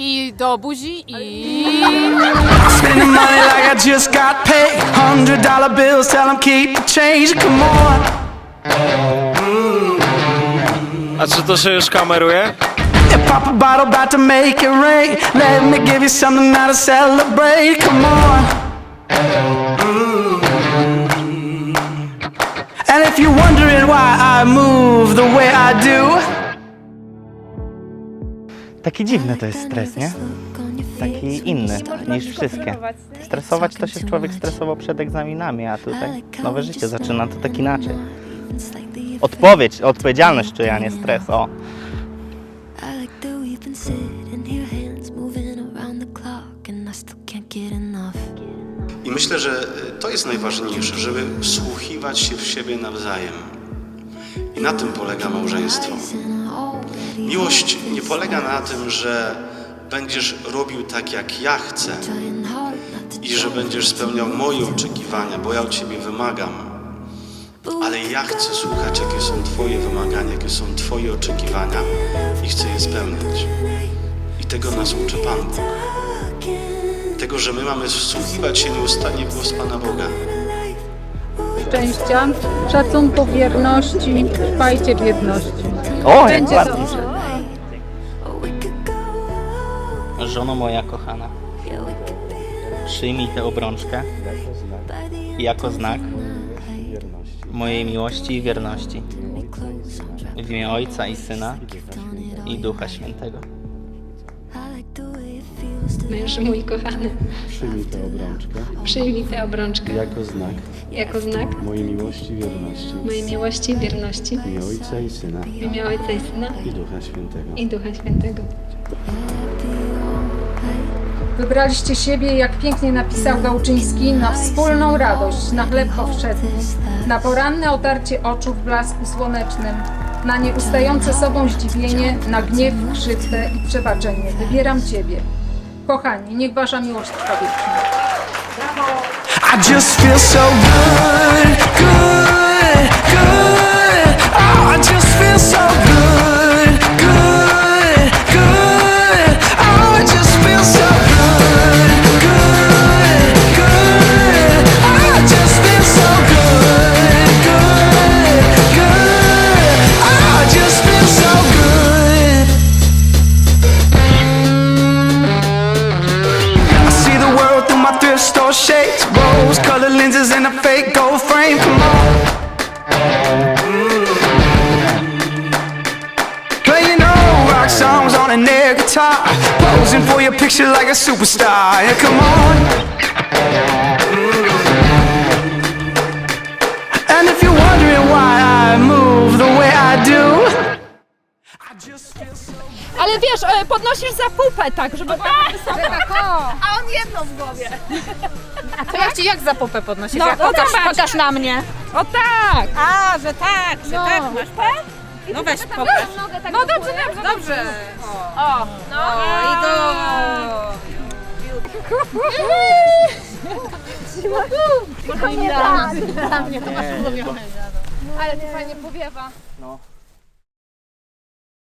I do buzi i... Spending money like I just got paid. Hundred dollar bills, tell them keep the change. Come on. A czy to się już kameruje? And pop a bottle, about to make it rain. Let me give you something now to celebrate. Come on. And if you're wondering why I move the way I do. Taki dziwny to jest stres, nie? Taki inny niż wszystkie. Stresować to się człowiek stresował przed egzaminami, a tutaj nowe życie zaczyna to tak inaczej. Odpowiedź, odpowiedzialność czuję, a nie stres, o. I myślę, że to jest najważniejsze, żeby wsłuchiwać się w siebie nawzajem. I na tym polega małżeństwo. Miłość nie polega na tym, że będziesz robił tak, jak ja chcę i że będziesz spełniał moje oczekiwania, bo ja od ciebie wymagam. Ale ja chcę słuchać, jakie są Twoje wymagania, jakie są Twoje oczekiwania i chcę je spełniać. I tego nas uczy Pan Bóg. Tego, że my mamy wsłuchiwać się nieustannie w głos Pana Boga. Szczęścia, szacunku, wierności, trwajcie w jedności. O, jak Będzie ładnie. dobrze. Żono moja kochana, przyjmij tę obrączkę jako znak mojej miłości i wierności. W imię Ojca i Syna i Ducha Świętego. Mężu mój kochany, Przyjmij tę obrączkę. Przyjmij tę obrączkę. Jako znak. Jako znak. Mojej miłości i wierności. Mojej miłości i wierności. W imię Ojca i Syna. W imię Ojca i Syna. I Ducha Świętego. i Ducha Świętego. Wybraliście siebie, jak pięknie napisał Gałczyński, na wspólną radość, na chleb powszedni, na poranne otarcie oczu w blasku słonecznym, na nieustające sobą zdziwienie, na gniew, krzywdę i przebaczenie. Wybieram Ciebie. Kochani, niech Wasza miłość trwa wiecznie. I just feel so good, thrift store shades, rose colored lenses and a fake gold frame. Come on. Playing old rock songs on an air guitar, posing for your picture like a superstar. Yeah, come on. And if you're wondering why I move the way I do, I just feel so. Ale wiesz, e, podnosisz za pupę tak, żeby A on jedno w głowie. To jak ci jak za pupę podnosisz? No, jak no pokaż, zobacz. pokaż na mnie. O tak! A, że tak, że No. tak, masz P? No weź pokaż. No dobrze, dobrze, dobrze. O, no. I do... Ale to fajnie powiewa. No.